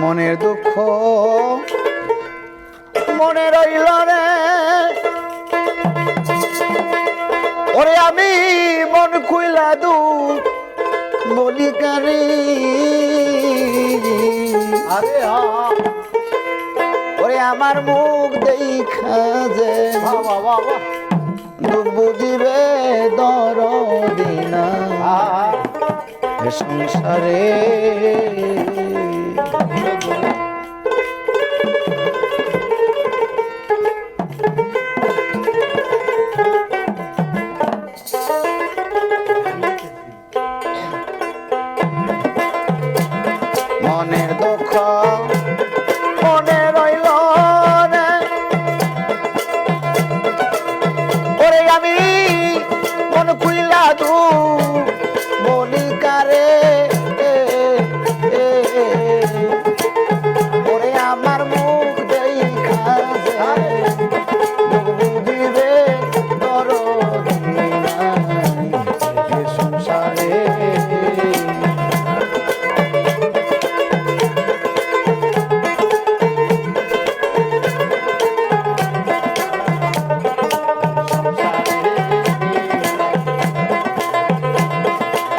মনের দুঃখ। মনে রইল রে। ওরে আমি মন খুইলা দু বলি আরে ওরে আমার মুখ দেখা যে বুঝিবে দর দিনা সংসারে আমি মন খুলিলা দূর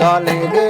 দলে রে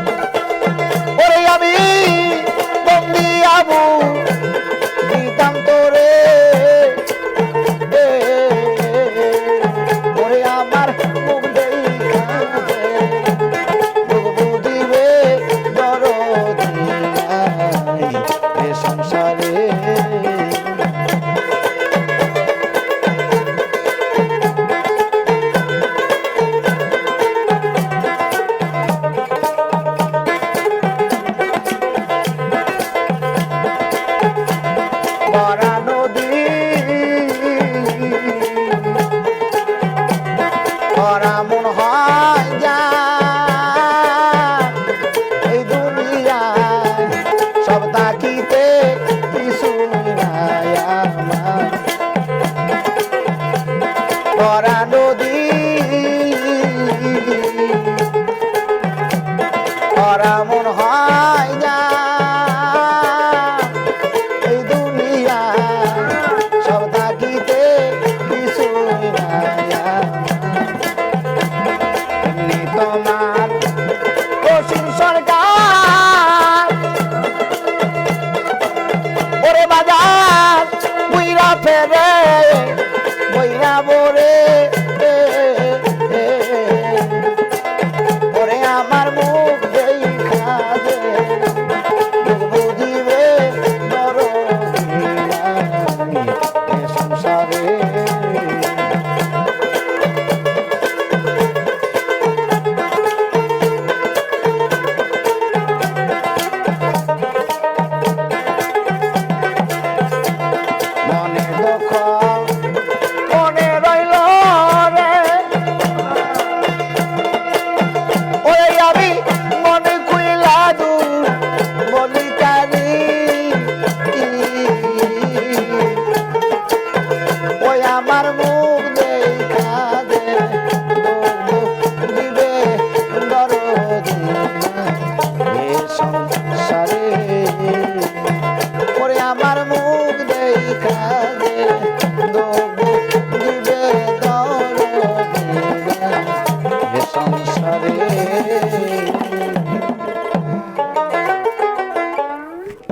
আমার